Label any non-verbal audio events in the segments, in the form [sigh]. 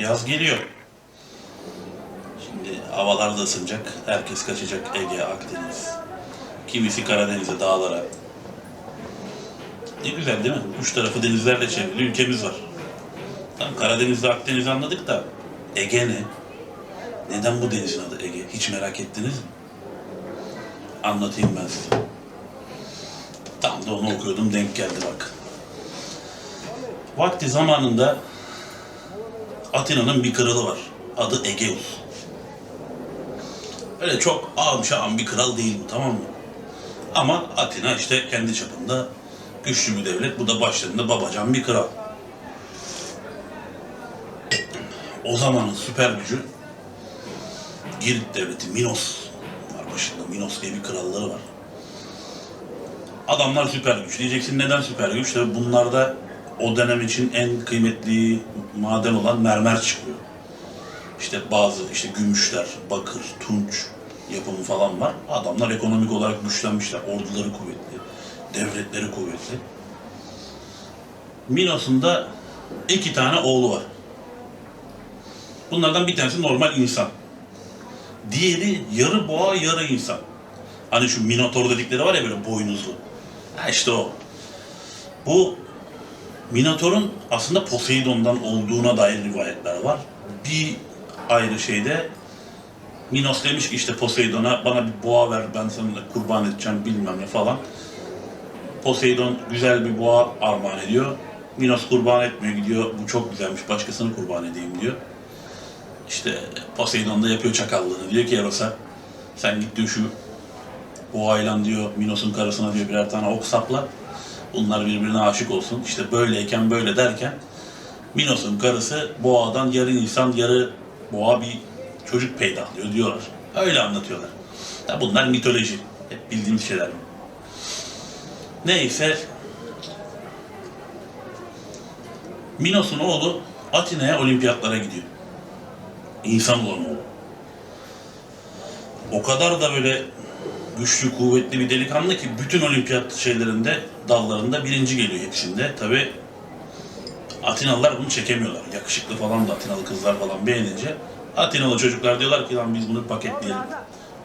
Yaz geliyor. Şimdi havalar da ısınacak. Herkes kaçacak Ege, Akdeniz. Kimisi Karadeniz'e, dağlara. Ne güzel değil mi? Üç tarafı denizlerle çevrili ülkemiz var. Tamam Karadeniz'de Akdeniz'i anladık da Ege ne? Neden bu denizin adı Ege? Hiç merak ettiniz mi? Anlatayım ben size. Tam da onu okuyordum denk geldi bak. Vakti zamanında Atina'nın bir kralı var. Adı Egeus. Öyle çok ağam şağım bir kral değil bu tamam mı? Ama Atina işte kendi çapında güçlü bir devlet. Bu da başlarında babacan bir kral. O zamanın süper gücü Girit devleti Minos var başında. Minos diye bir kralları var. Adamlar süper güç. Diyeceksin neden süper güç? Tabii bunlarda o dönem için en kıymetli maden olan mermer çıkıyor. İşte bazı işte gümüşler, bakır, tunç yapımı falan var. Adamlar ekonomik olarak güçlenmişler. Orduları kuvvetli, devletleri kuvvetli. Minos'un da iki tane oğlu var. Bunlardan bir tanesi normal insan. Diğeri yarı boğa yarı insan. Hani şu Minotaur dedikleri var ya böyle boynuzlu. Ha işte o. Bu Minotaur'un aslında Poseidon'dan olduğuna dair rivayetler var. Bir ayrı şeyde Minos demiş ki işte Poseidon'a bana bir boğa ver ben sana kurban edeceğim bilmem ne falan. Poseidon güzel bir boğa armağan ediyor. Minos kurban etmiyor gidiyor bu çok güzelmiş başkasını kurban edeyim diyor. İşte Poseidon da yapıyor çakallığını. Diyor ki Eros'a sen git diyor şu boğayla diyor Minos'un karısına diyor birer tane ok sapla. Bunlar birbirine aşık olsun. İşte böyleyken böyle derken Minos'un karısı boğadan yarı insan yarı boğa bir çocuk peydahlıyor diyorlar. Öyle anlatıyorlar. Ya bunlar mitoloji. Hep bildiğimiz şeyler. Neyse Minos'un oğlu Atina'ya olimpiyatlara gidiyor. İnsan oğlu. O kadar da böyle güçlü, kuvvetli bir delikanlı ki bütün olimpiyat şeylerinde, dallarında birinci geliyor hepsinde. Tabi Atinalılar bunu çekemiyorlar. Yakışıklı falan da Atinalı kızlar falan beğenince Atinalı çocuklar diyorlar ki lan biz bunu paketleyelim.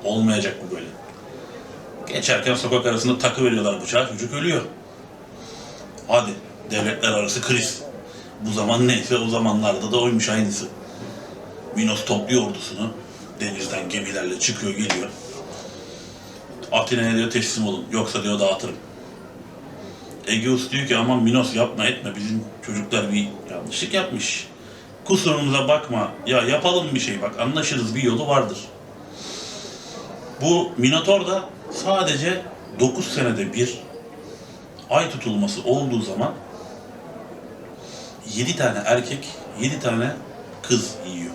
Olmayacak bu böyle. Geçerken sokak arasında takı veriyorlar bıçağı, çocuk ölüyor. Hadi devletler arası kriz. Bu zaman neyse o zamanlarda da oymuş aynısı. Minos topluyor ordusunu. Denizden gemilerle çıkıyor geliyor. Atina'ya diyor teslim olun. Yoksa diyor dağıtırım. Egeus diyor ki aman Minos yapma etme bizim çocuklar bir yanlışlık yapmış. Kusurumuza bakma. Ya yapalım bir şey bak anlaşırız bir yolu vardır. Bu Minotor da sadece 9 senede bir ay tutulması olduğu zaman 7 tane erkek, 7 tane kız yiyor.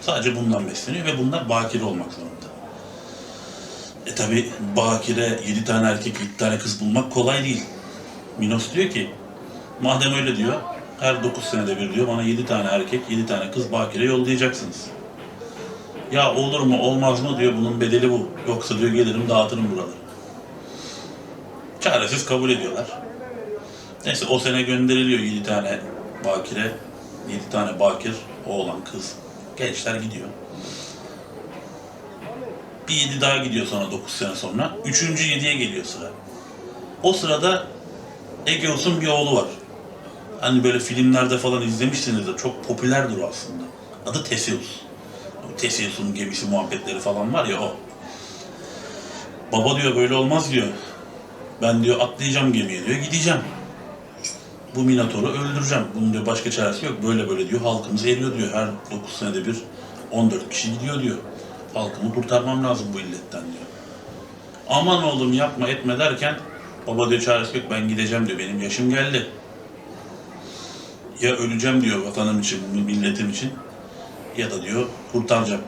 Sadece bundan besleniyor ve bunlar bakire olmak zorunda. E tabi bakire 7 tane erkek, 7 tane kız bulmak kolay değil. Minos diyor ki, madem öyle diyor, her 9 senede bir diyor bana 7 tane erkek, 7 tane kız bakire yollayacaksınız. Ya olur mu olmaz mı diyor bunun bedeli bu. Yoksa diyor gelirim dağıtırım buraları. Çaresiz kabul ediyorlar. Neyse o sene gönderiliyor 7 tane bakire, 7 tane bakir, oğlan kız. Gençler gidiyor. Bir 7 daha gidiyor sonra 9 sene sonra. Üçüncü 7'ye geliyor sıra. O sırada Egeus'un bir oğlu var. Hani böyle filmlerde falan izlemişsinizdir. Çok popülerdir o aslında. Adı Theseus. Theseus'un gemisi muhabbetleri falan var ya o. Baba diyor böyle olmaz diyor. Ben diyor atlayacağım gemiye diyor gideceğim. Bu Minotaur'u öldüreceğim. Bunun diyor başka çaresi yok. Böyle böyle diyor halkımız eriyor diyor. Her 9 senede bir 14 kişi gidiyor diyor. Halkımı kurtarmam lazım bu illetten diyor. Aman oğlum yapma etme derken baba diyor çaresi yok ben gideceğim diyor. Benim yaşım geldi. Ya öleceğim diyor vatanım için, milletim için ya da diyor kurtaracağım.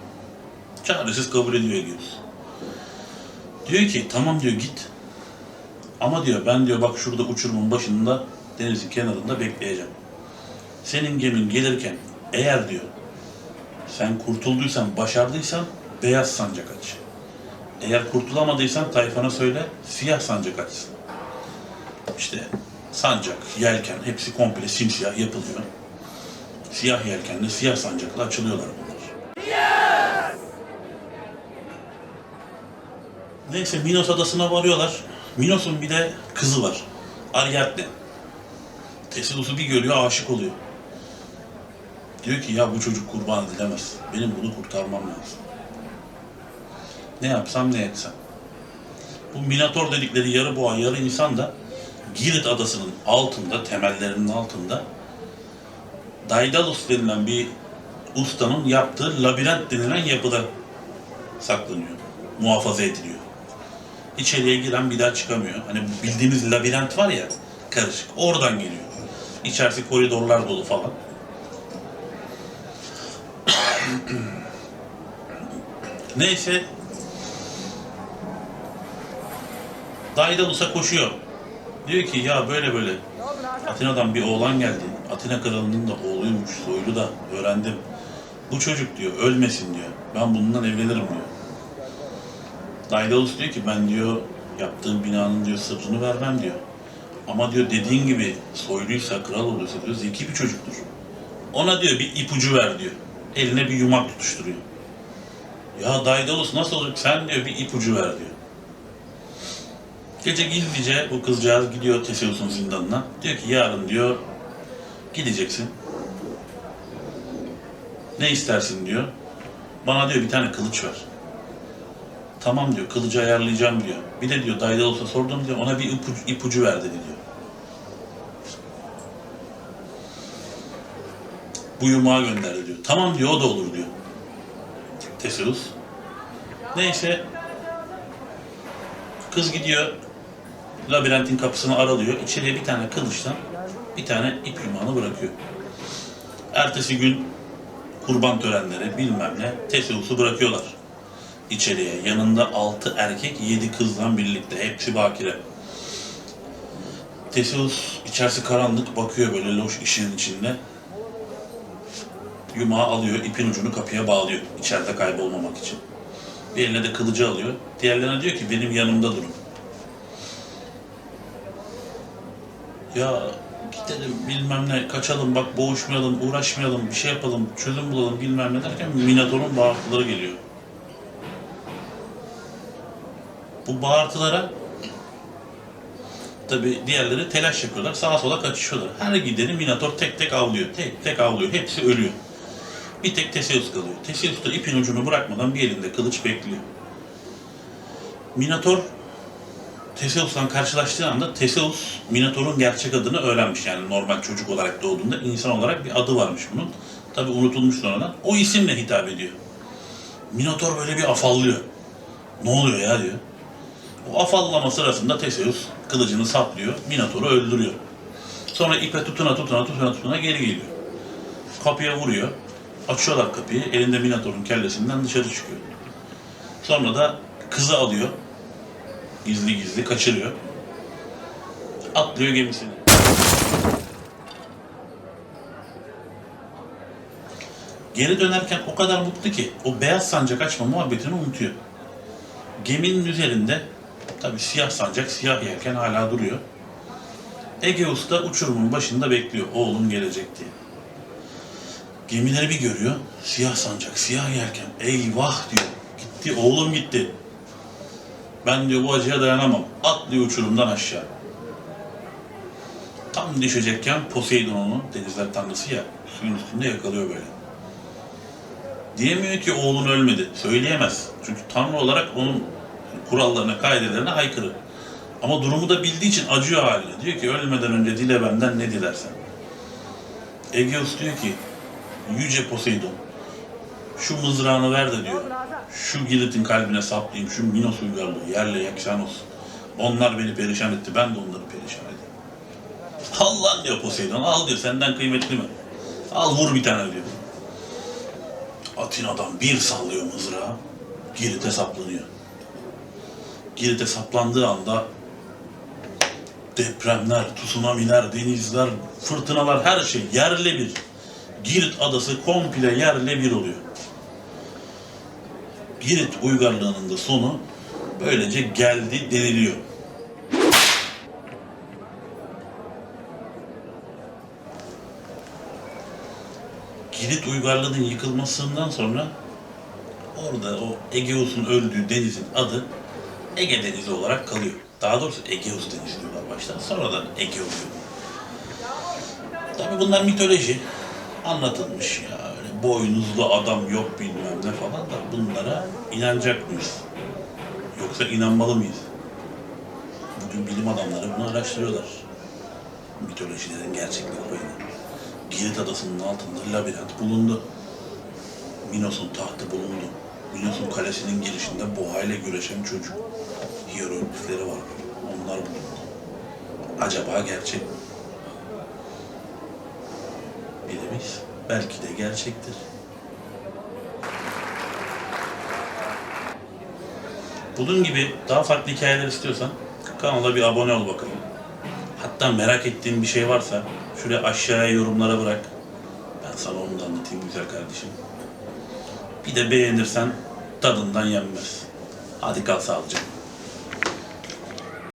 Çaresiz kabul ediyor Egeus. Diyor ki tamam diyor git. Ama diyor ben diyor bak şurada uçurumun başında denizin kenarında bekleyeceğim. Senin gemin gelirken eğer diyor sen kurtulduysan, başardıysan beyaz sancak aç. Eğer kurtulamadıysan tayfana söyle siyah sancak açsın. İşte sancak, yelken hepsi komple simsiyah yapılıyor. Siyah yelkenli, siyah sancaklı açılıyorlar bunlar. Neyse Minos adasına varıyorlar. Minos'un bir de kızı var. Ariadne. Tesilus'u bir görüyor aşık oluyor. Diyor ki ya bu çocuk kurban edilemez. Benim bunu kurtarmam lazım. Ne yapsam ne etsem. Bu Minotor dedikleri yarı boğa yarı insan da Girit adasının altında, temellerinin altında Daedalus denilen bir ustanın yaptığı labirent denilen yapıda saklanıyor. Muhafaza ediliyor. İçeriye giren bir daha çıkamıyor. Hani bildiğimiz labirent var ya karışık. Oradan geliyor. İçerisi koridorlar dolu falan. [coughs] Neyse Daidalus'a koşuyor. Diyor ki ya böyle böyle Atina'dan bir oğlan geldi. Atina kralının da oğluymuş, soylu da öğrendim. Bu çocuk diyor ölmesin diyor. Ben bundan evlenirim diyor. Daedalus diyor ki ben diyor yaptığım binanın diyor sırrını vermem diyor. Ama diyor dediğin gibi soyluysa, kral oluyorsa diyor zeki bir çocuktur. Ona diyor bir ipucu ver diyor. Eline bir yumak tutuşturuyor. Ya Daedalus nasıl olacak? Sen diyor bir ipucu ver diyor. Gece gizlice bu kızcağız gidiyor Teseus'un zindanına. Diyor ki yarın diyor gideceksin. Ne istersin diyor. Bana diyor bir tane kılıç ver. Tamam diyor kılıcı ayarlayacağım diyor. Bir de diyor Daidalus'a sordum diyor ona bir ipucu, ipucu ver dedi diyor. Bu yumağı gönderdi diyor. Tamam diyor o da olur diyor. Teseus. Neyse kız gidiyor labirentin kapısını aralıyor. İçeriye bir tane kılıçtan bir tane ip yumağını bırakıyor. Ertesi gün kurban törenleri bilmem ne Teseus'u bırakıyorlar içeriye. Yanında altı erkek yedi kızla birlikte. Hepsi bakire. Teseus içerisi karanlık bakıyor böyle loş ışığın içinde. Yumağı alıyor, ipin ucunu kapıya bağlıyor içeride kaybolmamak için. Bir eline de kılıcı alıyor. Diğerlerine diyor ki benim yanımda durun. Ya gidelim bilmem ne kaçalım bak boğuşmayalım uğraşmayalım bir şey yapalım çözüm bulalım bilmem ne derken Minotaur'un bağırtıları geliyor. Bu bağırtılara tabi diğerleri telaş yapıyorlar sağa sola kaçışıyorlar. Her gideni Minotaur tek tek avlıyor tek tek avlıyor hepsi ölüyor. Bir tek Teseus kalıyor. Teseus da ipin ucunu bırakmadan bir elinde kılıç bekliyor. Minotaur Teseus'la karşılaştığı anda Teseus Minotaur'un gerçek adını öğrenmiş. Yani normal çocuk olarak doğduğunda insan olarak bir adı varmış bunun. Tabi unutulmuş sonradan. O isimle hitap ediyor. Minotaur böyle bir afallıyor. Ne oluyor ya diyor. O afallama sırasında Teseus kılıcını saplıyor. Minotaur'u öldürüyor. Sonra ipe tutuna tutuna tutuna tutuna geri geliyor. Kapıya vuruyor. Açıyorlar kapıyı. Elinde Minotaur'un kellesinden dışarı çıkıyor. Sonra da kızı alıyor gizli gizli kaçırıyor. Atlıyor gemisine. Geri dönerken o kadar mutlu ki o beyaz sancak açma muhabbetini unutuyor. Geminin üzerinde tabi siyah sancak, siyah yelken hala duruyor. Egeus da uçurumun başında bekliyor oğlum gelecek diye. Gemileri bir görüyor. Siyah sancak, siyah yelken. Eyvah diyor. Gitti, oğlum gitti. Ben diyor bu acıya dayanamam. Atlıyor uçurumdan aşağı. Tam düşecekken Poseidon onu, denizler tanrısı ya, suyun üstünde yakalıyor böyle. Diyemiyor ki oğlun ölmedi. Söyleyemez. Çünkü tanrı olarak onun kurallarına, kaidelerine aykırı. Ama durumu da bildiği için acıyor haline. Diyor ki ölmeden önce dile benden ne dilersen. Egeus diyor ki Yüce Poseidon şu mızrağını ver de diyor. Şu Girit'in kalbine saplayayım, şu Minos uygarlığı yerle yeksan olsun. Onlar beni perişan etti, ben de onları perişan edeyim. Allah diyor Poseidon, al diyor, senden kıymetli mi? Al vur bir tane diyor. Atina'dan bir sallıyor mızrağı, Girit'e saplanıyor. Girit'e saplandığı anda depremler, tsunamiler, denizler, fırtınalar her şey yerle bir. Girit adası komple yerle bir oluyor. Girit uygarlığının da sonu böylece geldi deniliyor. Girit uygarlığının yıkılmasından sonra orada o Egeus'un öldüğü denizin adı Ege Denizi olarak kalıyor. Daha doğrusu Egeus Denizi diyorlar başta. Sonradan Ege oluyor. Tabii bunlar mitoloji. Anlatılmış ya. Öyle boynuzlu adam yok bilmem ne falan da bunlara inanacak mıyız? Yoksa inanmalı mıyız? Bugün bilim adamları bunu araştırıyorlar. Mitolojilerin gerçeklik payını. Girit adasının altında labirent bulundu. Minos'un tahtı bulundu. Minos'un kalesinin girişinde boğayla güreşen çocuk. Hieroglifleri var. Onlar bulundu. Acaba gerçek mi? Bilemeyiz. Belki de gerçektir. Bunun gibi daha farklı hikayeler istiyorsan kanala bir abone ol bakalım. Hatta merak ettiğin bir şey varsa şuraya aşağıya yorumlara bırak. Ben sana onu da anlatayım güzel kardeşim. Bir de beğenirsen tadından yenmez. Hadi kal sağlıcakla.